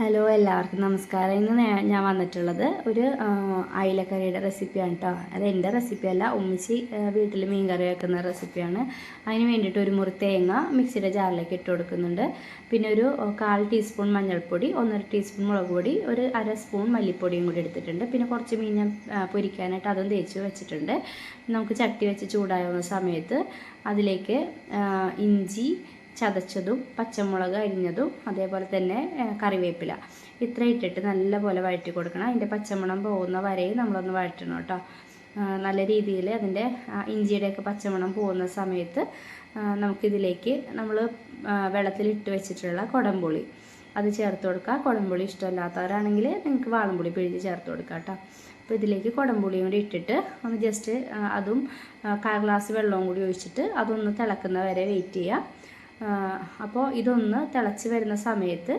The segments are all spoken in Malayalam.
ഹലോ എല്ലാവർക്കും നമസ്കാരം. ഇന്ന് ഞാൻ വന്നിട്ടുള്ളത് ഒരു അയിലക്കറിയുടെ റെസിപ്പിയാണ് കേട്ടോ അത് എന്റെ റെസിപ്പിയല്ല ഉമ്മിച്ചി വീട്ടിൽ മീൻ കറി വെക്കുന്ന റെസിപ്പിയാണ്. അതിന് വേണ്ടിയിട്ട് ഒരു മുറി തേങ്ങ മിക്സിയുടെ ജാറിലേക്ക് ഇട്ട് കൊടുക്കുന്നുണ്ട്. പിന്നെ ഒരു കാൽ ടീസ്പൂൺ മഞ്ഞൾപ്പൊടി ഒന്നര ടീസ്പൂൺ മുളക് പൊടി ഒരു അര സ്പൂൺ മല്ലിപ്പൊടിയും കൂടി എടുത്തിട്ടുണ്ട്. പിന്നെ കുറച്ച് മീൻ ഞാൻ പൊരിക്കാനായിട്ട് അതും തേച്ച് വെച്ചിട്ടുണ്ട്. നമുക്ക് ചട്ടി വെച്ച് ചൂടാവുന്ന സമയത്ത് അതിലേക്ക് ഇഞ്ചി ചതച്ചതും പച്ചമുളക് അരിഞ്ഞതും അതേപോലെ തന്നെ കറിവേപ്പില. ഇത്ര ഇട്ടിട്ട് നല്ലപോലെ വഴറ്റി കൊടുക്കണം. അതിന്റെ പച്ചമണം പോകുന്ന വരെയും നമ്മളൊന്ന് വഴറ്റണം കേട്ടോ. നല്ല രീതിയിൽ അതിന്റെ ഇഞ്ചിയുടെയൊക്കെ പച്ചമണം പോകുന്ന സമയത്ത് നമുക്കിതിലേക്ക് നമ്മൾ വെള്ളത്തിലിട്ട് വെച്ചിട്ടുള്ള കുടംപുളി. അത് ചേർത്ത് കൊടുക്കുക. കുടംപുളി ഇഷ്ടമല്ലാത്തവരാണെങ്കിൽ നിങ്ങൾക്ക് വാളംപുളി പിഴിഞ്ഞ് ചേർത്ത് കൊടുക്കുക കേട്ടോ. അപ്പോൾ ഇതിലേക്ക് കുടംപുളിയും കൂടി ഇട്ടിട്ട് ഒന്ന് ജസ്റ്റ് അതും കാൽ ഗ്ലാസ് വെള്ളവും കൂടി ഒഴിച്ചിട്ട് അതൊന്ന് തിളക്കുന്ന വരെ വെയിറ്റ് ചെയ്യുക. അപ്പോൾ ഇതൊന്ന് തിളച്ച് വരുന്ന സമയത്ത്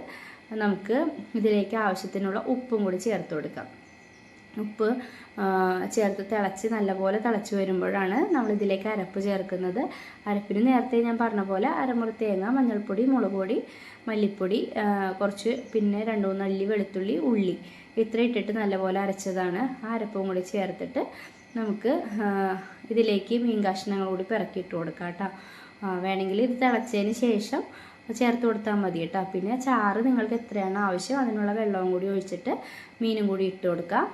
നമുക്ക് ഇതിലേക്ക് ആവശ്യത്തിനുള്ള ഉപ്പും കൂടി ചേർത്ത് കൊടുക്കാം. ഉപ്പ് ചേർത്ത് തിളച്ച് നല്ലപോലെ തിളച്ച് വരുമ്പോഴാണ് നമ്മൾ ഇതിലേക്ക് അരപ്പ് ചേർക്കുന്നത്. അരപ്പിന് നേരത്തെ ഞാൻ പറഞ്ഞ പോലെ അരമുറി തേങ്ങ മഞ്ഞൾപ്പൊടി മുളക് പൊടി മല്ലിപ്പൊടി കുറച്ച് പിന്നെ രണ്ട് മൂന്ന് അല്ലി വെളുത്തുള്ളി ഉള്ളി ഇത്ര ഇട്ടിട്ട് നല്ലപോലെ അരച്ചതാണ്. ആ അരപ്പും കൂടി ചേർത്തിട്ട് നമുക്ക് ഇതിലേക്ക് മീൻ കഷ്ണങ്ങൾ കൂടി പിറക്കിയിട്ട് കൊടുക്കാം കേട്ടോ. വേണമെങ്കിൽ ഇത് തിളച്ചതിന് ശേഷം ചേർത്ത് കൊടുത്താൽ മതി കേട്ടോ. പിന്നെ ചാറ് നിങ്ങൾക്ക് എത്രയാണ് ആവശ്യം അതിനുള്ള വെള്ളവും കൂടി ഒഴിച്ചിട്ട് മീനും കൂടി ഇട്ട് കൊടുക്കാം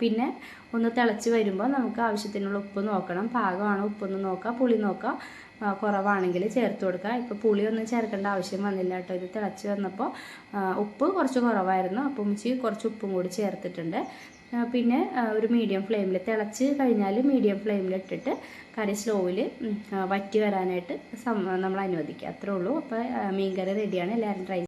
പിന്നെ ഒന്ന് തിളച്ച് വരുമ്പോൾ നമുക്ക് ആവശ്യത്തിനുള്ള ഉപ്പ് നോക്കണം. പാകമാണ് ഉപ്പൊന്ന് നോക്കാം പുളി നോക്കാം കുറവാണെങ്കിൽ ചേർത്ത് കൊടുക്കുക. ഇപ്പോൾ പുളി ഒന്നും ചേർക്കേണ്ട ആവശ്യം വന്നില്ല കേട്ടോ. ഇത് തിളച്ച് വന്നപ്പോൾ ഉപ്പ് കുറച്ച് കുറവായിരുന്നു. അപ്പം ഉമ്മച്ചി കുറച്ച് ഉപ്പും കൂടി ചേർത്തിട്ടുണ്ട്. പിന്നെ ഒരു മീഡിയം ഫ്ലെയിമിൽ തിളച്ച് കഴിഞ്ഞാൽ മീഡിയം ഫ്ലെയിമിൽ ഇട്ടിട്ട് കറി സ്ലോവിൽ വറ്റി വരാനായിട്ട് നമ്മൾ അനുവദിക്കുക. അത്രേ ഉള്ളൂ. അപ്പോൾ മീൻ കറി റെഡിയാണ് എല്ലാവരും ട്രൈ